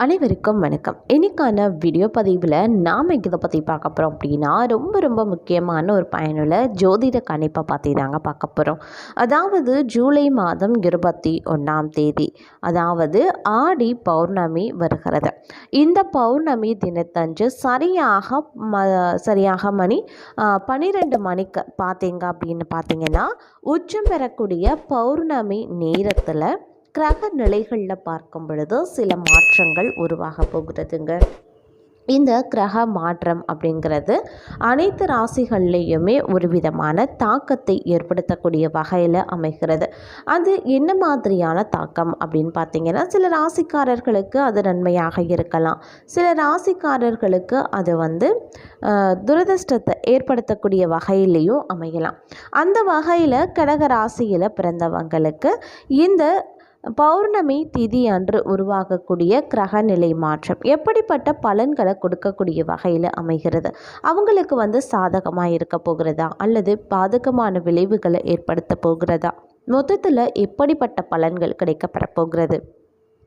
அனைவருக்கும் வணக்கம். இன்றைக்கான வீடியோ பதிவில் நாம் இதை பற்றி பார்க்க போகிறோம் அப்படின்னா ரொம்ப ரொம்ப முக்கியமான ஒரு பயனுள்ள ஜோதிட கணிப்பை பற்றி தாங்க பார்க்க போகிறோம் அதாவது ஜூலை மாதம் இருபத்தி ஒன்றாம் தேதி அதாவது ஆடி பௌர்ணமி வருகிறது. இந்த பௌர்ணமி தினத்தன்று சரியாக ம சரியாக மணி பன்னிரெண்டு மணிக்கு பார்த்தீங்க அப்படின்னு பார்த்தீங்கன்னா உச்சம் பெறக்கூடிய பௌர்ணமி நேரத்தில் கிரக நிலைகளில் பார்க்கும் பொழுது சில மாற்றங்கள் உருவாக போகிறதுங்க. இந்த கிரக மாற்றம் அப்படிங்கிறது அனைத்து ராசிகள்லேயுமே ஒரு விதமான தாக்கத்தை ஏற்படுத்தக்கூடிய வகையில் அமைகிறது. அது என்ன மாதிரியான தாக்கம் அப்படின்னு பார்த்தீங்கன்னா சில ராசிக்காரர்களுக்கு அது நன்மையாக இருக்கலாம். சில ராசிக்காரர்களுக்கு அது வந்து துரதிருஷ்டத்தை ஏற்படுத்தக்கூடிய வகையிலையும் அமையலாம். அந்த வகையில் கடக ராசியில் பிறந்தவங்களுக்கு இந்த பௌர்ணமி திதி அன்று உருவாகக்கூடிய கிரகநிலை மாற்றம் எப்படிப்பட்ட பலன்களை கொடுக்கக்கூடிய வகையில் அமைகிறது? அவங்களுக்கு வந்து சாதகமாக இருக்க போகிறதா? அல்லது பாதகமான விளைவுகளை ஏற்படுத்த போகிறதா? மொத்தத்தில் எப்படிப்பட்ட பலன்கள் கிடைக்கப்பெற போகிறது?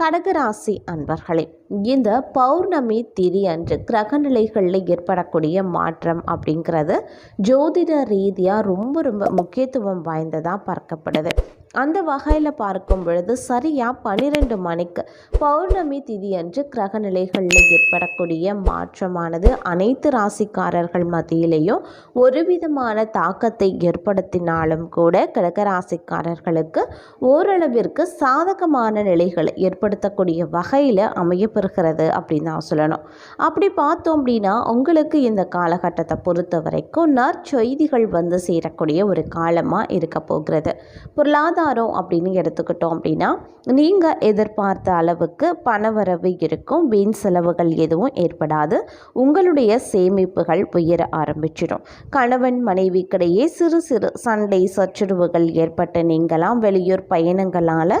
கடகராசி அன்பர்களே இந்த பௌர்ணமி திரி அன்று கிரகநிலைகளில் ஏற்படக்கூடிய மாற்றம் அப்படிங்கிறது ஜோதிட ரீதியாக ரொம்ப ரொம்ப முக்கியத்துவம் வாய்ந்ததாக பார்க்கப்படுது. அந்த வகையில் பார்க்கும் பொழுது சரியாக பன்னிரெண்டு மணிக்கு பௌர்ணமி திதியன்று கிரக கிரகநிலைகளில் ஏற்படக்கூடிய மாற்றமானது அனைத்து ராசிக்காரர்கள் மத்தியிலேயும் ஒரு விதமான தாக்கத்தை ஏற்படுத்தினாலும் கூட கிரக ராசிக்காரர்களுக்கு ஓரளவிற்கு சாதகமான நிலைகளை ஏற்படுத்தக்கூடிய வகையில் அமையப்பெறுகிறது அப்படின்னு தான் சொல்லணும். அப்படி பார்த்தோம் அப்படின்னா உங்களுக்கு இந்த காலகட்டத்தை பொறுத்த வரைக்கும் நற்செய்திகள் வந்து சேரக்கூடிய ஒரு காலமாக இருக்க போகிறது. பொருளாதார பொருளாதாரம் அப்படின்னு எடுத்துக்கிட்டோம் அப்படின்னா நீங்கள் எதிர்பார்த்த அளவுக்கு பணவரவு இருக்கும் வீண் செலவுகள் எதுவும் ஏற்படாது உங்களுடைய சேமிப்புகள் உயர ஆரம்பிச்சிடும். கணவன் மனைவிக்கிடையே சிறு சிறு சண்டை சச்சுரவுகள் ஏற்பட்ட நீங்களாம் வெளியூர் பயணங்களால்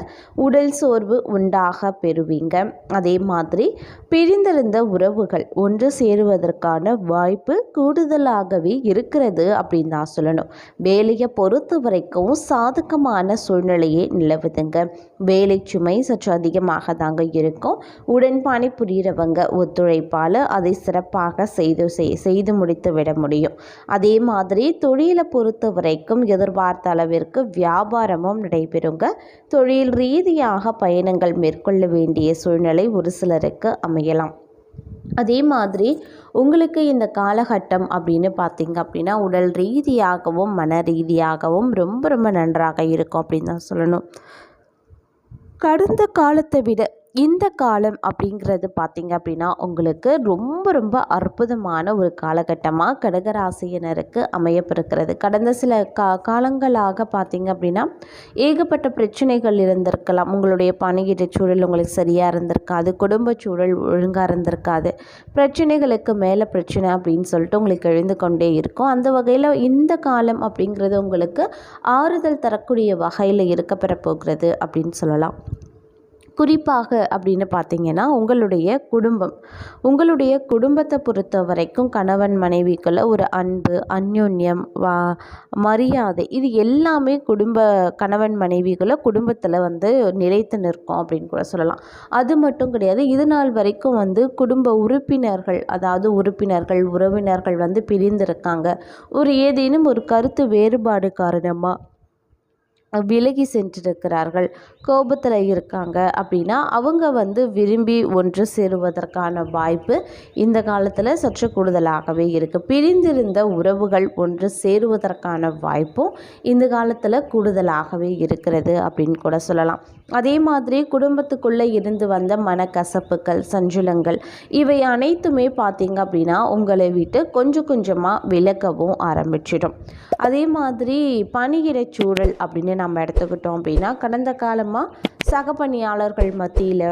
உடல் சோர்வு உண்டாக பெறுவீங்க. அதே மாதிரி பிரிந்திருந்த உறவுகள் ஒன்று சேருவதற்கான வாய்ப்பு கூடுதலாகவே இருக்கிறது அப்படின்னு தான் சொல்லணும். வேலையை பொறுத்த வரைக்கும் சாதகமான சூழ்நிலையே நிலவுதுங்க. வேலை சுமை சற்று அதிகமாக தாங்க இருக்கும். உடன் புரிகிறவங்க ஒத்துழைப்பால் அதை சிறப்பாக செய்து செய்து முடித்து விட முடியும். அதே மாதிரி தொழிலை பொறுத்த வரைக்கும் எதிர்பார்த்த அளவிற்கு வியாபாரமும் நடைபெறுங்க. தொழில் ரீதியாக பயணங்கள் மேற்கொள்ள வேண்டிய சூழ்நிலை ஒரு சிலருக்கு அமையலாம். அதே மாதிரி உங்களுக்கு இந்த காலகட்டம் அப்படின்னு பார்த்தீங்க அப்படின்னா உடல் ரீதியாகவும் மன ரீதியாகவும் ரொம்ப ரொம்ப நன்றாக இருக்கும் அப்படின்னு தான் சொல்லணும். கடந்த காலத்தை விட இந்த காலம் அப்படிங்கிறது பார்த்திங்க அப்படின்னா உங்களுக்கு ரொம்ப ரொம்ப அற்புதமான ஒரு காலகட்டமாக கடகராசியினருக்கு அமையப்பிருக்கிறது. கடந்த சில கா காலங்களாக பார்த்திங்க அப்படின்னா ஏகப்பட்ட பிரச்சனைகள் இருந்திருக்கலாம். உங்களுடைய பணியிட சூழல் உங்களுக்கு சரியாக இருந்திருக்காது. குடும்ப சூழல் ஒழுங்காக இருந்திருக்காது. பிரச்சனைகளுக்கு மேலே பிரச்சனை அப்படின்னு சொல்லிட்டு உங்களுக்கு எழுந்து கொண்டே இருக்கும். அந்த வகையில் இந்த காலம் அப்படிங்கிறது உங்களுக்கு ஆறுதல் தரக்கூடிய வகையில் இருக்கப்பெற போகிறது அப்படின்னு சொல்லலாம். குறிப்பாக அப்படின்னு பார்த்தீங்கன்னா உங்களுடைய குடும்பம். உங்களுடைய குடும்பத்தை பொறுத்த வரைக்கும் கணவன் மனைவிக்குள்ள ஒரு அன்பு அந்யோன்யம் வா மரியாதை இது எல்லாமே குடும்ப கணவன் மனைவிக்குள்ள குடும்பத்தில் வந்து நிலைத்து நிற்கும் அப்படின்னு கூட சொல்லலாம். அது மட்டும் கிடையாது இது நாள் வரைக்கும் வந்து குடும்ப உறுப்பினர்கள் அதாவது உறுப்பினர்கள் உறவினர்கள் வந்து பிரிந்திருக்காங்க. ஒரு ஏதேனும் ஒரு கருத்து வேறுபாடு காரணமாக விலகி சென்றிருக்கிறார்கள். கோபத்தில் இருக்காங்க அப்படின்னா அவங்க வந்து விரும்பி ஒன்று சேருவதற்கான வாய்ப்பு இந்த காலத்தில் சற்று கூடுதலாகவே இருக்குது பிரிந்திருந்த உறவுகள் ஒன்று சேருவதற்கான வாய்ப்பும் இந்த காலத்தில் கூடுதலாகவே இருக்கிறது அப்படின்னு கூட சொல்லலாம். அதே மாதிரி குடும்பத்துக்குள்ளே இருந்து வந்த மனக்கசப்புகள் சஞ்சலங்கள் இவை அனைத்துமே பார்த்தீங்க அப்படின்னா உங்களை விட்டு கொஞ்சம் கொஞ்சமாக விலக்கவும் ஆரம்பிச்சிடும். அதே மாதிரி பணியிட சூழல் அப்படின்னு நம்ம எடுத்துக்கிட்டோம் அப்படின்னா கடந்த காலமாக சக பணியாளர்கள் மத்தியில்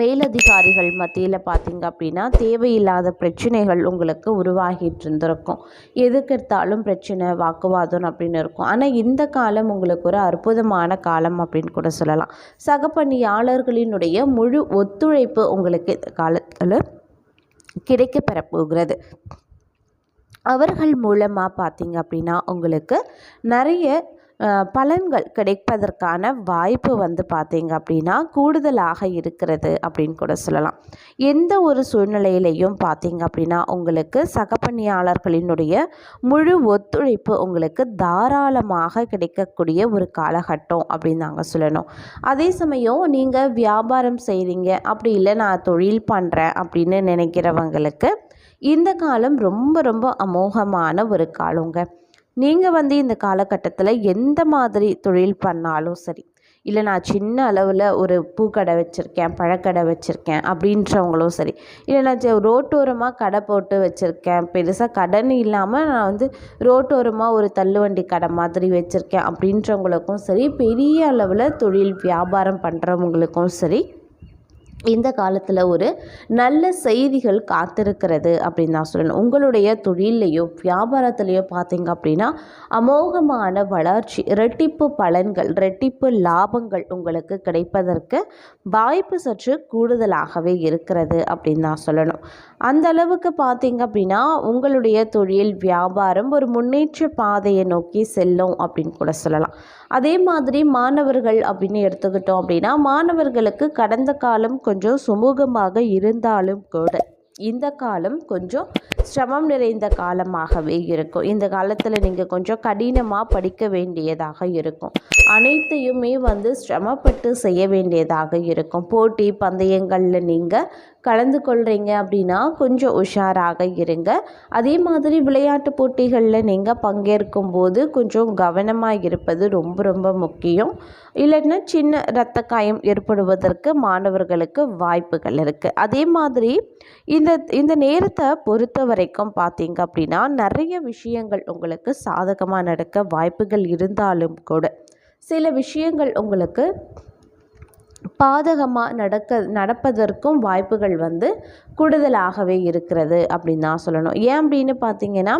மேலதிகாரிகள் மத்தியில் பார்த்தீங்க அப்படின்னா தேவையில்லாத பிரச்சனைகள் உங்களுக்கு உருவாகிட்டு இருந்திருக்கும் எதுக்கெடுத்தாலும் பிரச்சனை வாக்குவாதம் அப்படின்னு இருக்கும். ஆனால் இந்த காலம் உங்களுக்கு ஒரு அற்புதமான காலம் அப்படின்னு கூட சொல்லலாம். சகப்பணியாளர்களினுடைய முழு ஒத்துழைப்பு உங்களுக்கு இந்த காலத்தில் கிடைக்க பெறப்போகிறது அவர்கள் மூலமாக பார்த்தீங்க அப்படின்னா உங்களுக்கு நிறைய பலன்கள் கிடைப்பதற்கான வாய்ப்பு வந்து பார்த்தீங்க அப்படின்னா கூடுதலாக இருக்கிறது அப்படின்னு கூட சொல்லலாம். எந்த ஒரு சூழ்நிலையிலையும் பார்த்தீங்க அப்படின்னா உங்களுக்கு சகப்பணியாளர்களினுடைய முழு ஒத்துழைப்பு உங்களுக்கு தாராளமாக கிடைக்கக்கூடிய ஒரு காலகட்டம் அப்படின்னு நாங்கள் சொல்லணும். அதே சமயம் நீங்கள் வியாபாரம் செய்கிறீங்க அப்படி இல்லை நான் தொழில் பண்ணுறேன் அப்படின்னு நினைக்கிறவங்களுக்கு இந்த காலம் ரொம்ப ரொம்ப அமோகமான ஒரு காலங்க. நீங்கள் வந்து இந்த காலகட்டத்தில் எந்த மாதிரி தொழில் பண்ணாலும் சரி இல்லை நான் சின்ன அளவில் ஒரு பூக்கடை வச்சுருக்கேன் பழக்கடை வச்சுருக்கேன் அப்படின்றவங்களும் சரி இல்லை நான் ரோட்டோரமாக கடை போட்டு வச்சுருக்கேன் பெருசாக கடன் இல்லாமல் நான் வந்து ரோட்டோரமாக ஒரு தள்ளுவண்டி கடை மாதிரி வச்சுருக்கேன் அப்படின்றவங்களுக்கும் சரி பெரிய அளவில் தொழில் வியாபாரம் பண்ணுறவங்களுக்கும் சரி இந்த காலத்தில் ஒரு நல்ல செய்திகள் காத்திருக்கிறது அப்படின்னு நான் சொல்லணும். உங்களுடைய தொழிலையோ வியாபாரத்திலையோ பார்த்தீங்க அப்படின்னா அமோகமான வளர்ச்சி ரெட்டிப்பு பலன்கள் ரெட்டிப்பு லாபங்கள் உங்களுக்கு கிடைப்பதற்கு வாய்ப்பு சற்று கூடுதலாகவே இருக்கிறது அப்படின்னு நான் சொல்லணும். அந்த அளவுக்கு பார்த்தீங்க அப்படின்னா உங்களுடைய தொழில் வியாபாரம் ஒரு முன்னேற்ற பாதையை நோக்கி செல்லும் அப்படின்னு கூட சொல்லலாம். அதே மாதிரி மாணவர்கள் அப்படின்னு எடுத்துக்கிட்டோம் அப்படின்னா மாணவர்களுக்கு கடந்த காலம் கொஞ்சம் சுமூகமாக இருந்தாலும் கூட இந்த காலம் கொஞ்சம் சிரமம் நிறைந்த காலமாகவே இருக்கும். இந்த காலத்தில் நீங்கள் கொஞ்சம் கடினமாக படிக்க வேண்டியதாக இருக்கும். அனைத்தையுமே வந்து சிரமப்பட்டு செய்ய வேண்டியதாக இருக்கும். போட்டி பந்தயங்களில் நீங்கள் கலந்து கொள்கிறீங்க அப்படின்னா கொஞ்சம் உஷாராக இருங்க. அதே மாதிரி விளையாட்டு போட்டிகளில் நீங்கள் பங்கேற்கும் போது கொஞ்சம் கவனமாக இருப்பது ரொம்ப ரொம்ப முக்கியம். இல்லைன்னா சின்ன இரத்த காயம் ஏற்படுவதற்கு மாணவர்களுக்கு வாய்ப்புகள் இருக்குது அதே மாதிரி இந்த இந்த நேரத்தை பொறுத்த வரைக்கும் பார்த்தீங்க அப்படின்னா நிறைய விஷயங்கள் உங்களுக்கு சாதகமாக நடக்க வாய்ப்புகள் இருந்தாலும் கூட சில விஷயங்கள் உங்களுக்கு பாதகமாக நடக்க நடப்பதற்கும் வாய்ப்புகள் வந்து கூடுதலாகவே இருக்கிறது அப்படின்னு தான் சொல்லணும். ஏன் அப்படின்னு பார்த்தீங்கன்னா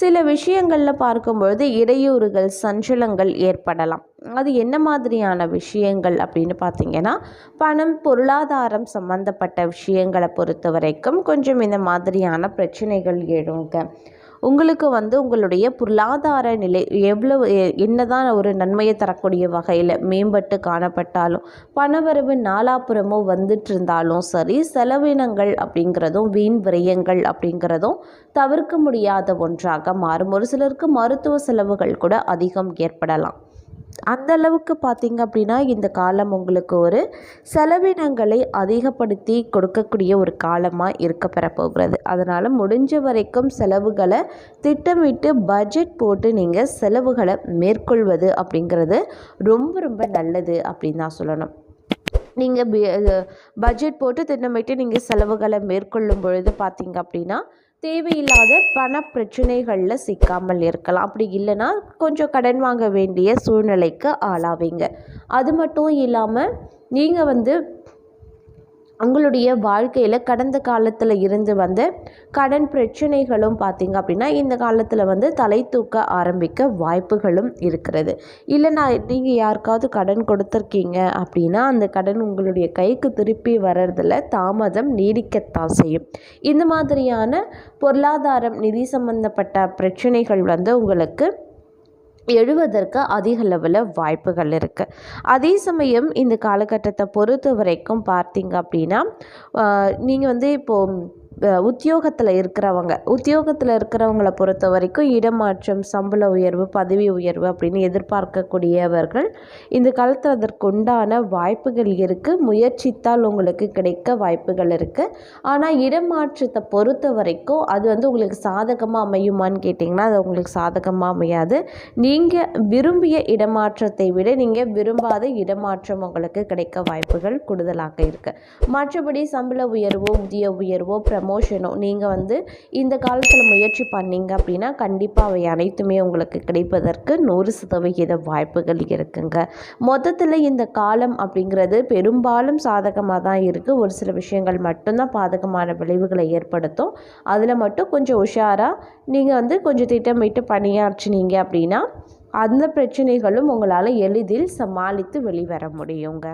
சில விஷயங்களில் பார்க்கும்பொழுது இடையூறுகள் சஞ்சலங்கள் ஏற்படலாம். அது என்ன மாதிரியான விஷயங்கள் அப்படின்னு பார்த்தீங்கன்னா பணம் பொருளாதாரம் சம்மந்தப்பட்ட விஷயங்களை பொறுத்த வரைக்கும் கொஞ்சம் இந்த மாதிரியான பிரச்சனைகள் எழுங்க. உங்களுக்கு வந்து உங்களுடைய பொருளாதார நிலை எவ்வளவு என்னதான் ஒரு நன்மையை தரக்கூடிய வகையில் மேம்பட்டு காணப்பட்டாலும் பணவரவு நாலாப்புறமும் வந்துட்டு இருந்தாலும் சரி செலவினங்கள் அப்படிங்கிறதும் வீண் விரயங்கள் அப்படிங்கிறதும் தவிர்க்க முடியாத ஒன்றாக மாறும். ஒரு சிலருக்கு மருத்துவ செலவுகள் கூட அதிகம் ஏற்படலாம். அந்த அளவுக்கு பார்த்தீங்க அப்படின்னா இந்த காலம் உங்களுக்கு ஒரு செலவினங்களை அதிகப்படுத்தி கொடுக்கக்கூடிய ஒரு காலமாக இருக்க பெறப்போகிறது அதனால் முடிஞ்ச வரைக்கும் செலவுகளை திட்டமிட்டு பட்ஜெட் போட்டு நீங்கள் செலவுகளை மேற்கொள்வது அப்படிங்கிறது ரொம்ப ரொம்ப நல்லது அப்படின்னு தான் சொல்லணும். நீங்கள் பட்ஜெட் போட்டு திட்டமிட்டு நீங்கள் செலவுகளை மேற்கொள்ளும் பொழுது பார்த்தீங்க அப்படின்னா தேவையில்லாத பண பிரச்சனைகளில் சிக்காமல் இருக்கலாம். அப்படி இல்லைன்னா கொஞ்சம் கடன் வாங்க வேண்டிய சூழ்நிலைக்கு ஆளாவீங்க. அது மட்டும் இல்லாமல் நீங்கள் வந்து உங்களுடைய வாழ்க்கையில் கடந்த காலத்தில் இருந்து வந்த கடன் பிரச்சனைகளும் பார்த்தீங்க அப்படின்னா இந்த காலத்தில் வந்து தலை தூக்க ஆரம்பிக்க வாய்ப்புகளும் இருக்கிறது. இல்லை நான் நீங்கள் யாருக்காவது கடன் கொடுத்துருக்கீங்க அப்படின்னா அந்த கடன் உங்களுடைய கைக்கு திருப்பி வர்றதில் தாமதம் நீடிக்கத்தான் செய்யும். இந்த மாதிரியான பொருளாதாரம் நிதி சம்பந்தப்பட்ட பிரச்சனைகள் வந்து உங்களுக்கு எழுவதற்கு அதிக அளவில் வாய்ப்புகள் இருக்குது அதே சமயம் இந்த காலகட்டத்தை பொறுத்த வரைக்கும் பார்த்தீங்க அப்படின்னா நீங்கள் வந்து இப்போது உத்தியோகத்தில் இருக்கிறவங்க. உத்தியோகத்தில் இருக்கிறவங்கள பொறுத்த வரைக்கும் இடமாற்றம் சம்பள உயர்வு பதவி உயர்வு அப்படின்னு எதிர்பார்க்கக்கூடியவர்கள் இந்த காலத்தில் அதற்கு உண்டான வாய்ப்புகள் இருக்குது முயற்சித்தால் உங்களுக்கு கிடைக்க வாய்ப்புகள் இருக்குது ஆனால் இடமாற்றத்தை பொறுத்த வரைக்கும் அது வந்து உங்களுக்கு சாதகமாக அமையுமான்னு கேட்டிங்கன்னா அது உங்களுக்கு சாதகமாக அமையாது. நீங்கள் விரும்பிய இடமாற்றத்தை விட நீங்கள் விரும்பாத இடமாற்றம் உங்களுக்கு கிடைக்க வாய்ப்புகள் கூடுதலாக இருக்குது மற்றபடி சம்பள உயர்வோ ஊதிய உயர்வோ ப்ரமோஷனோ நீங்கள் வந்து இந்த காலத்தில் முயற்சி பண்ணீங்க அப்படின்னா கண்டிப்பாக அவை அனைத்துமே உங்களுக்கு கிடைப்பதற்கு நூறு சதவிகித வாய்ப்புகள் இருக்குங்க. மொத்தத்தில் இந்த காலம் அப்படிங்கிறது பெரும்பாலும் சாதகமாக தான் இருக்குது ஒரு சில விஷயங்கள் மட்டும்தான் பாதகமான விளைவுகளை ஏற்படுத்தும். அதில் மட்டும் கொஞ்சம் உஷாராக நீங்கள் வந்து கொஞ்சம் திட்டமிட்டு பணியாற்றினீங்க அப்படின்னா அந்த பிரச்சனைகளும் உங்களால் எளிதில் சமாளித்து வெளிவர முடியுங்க.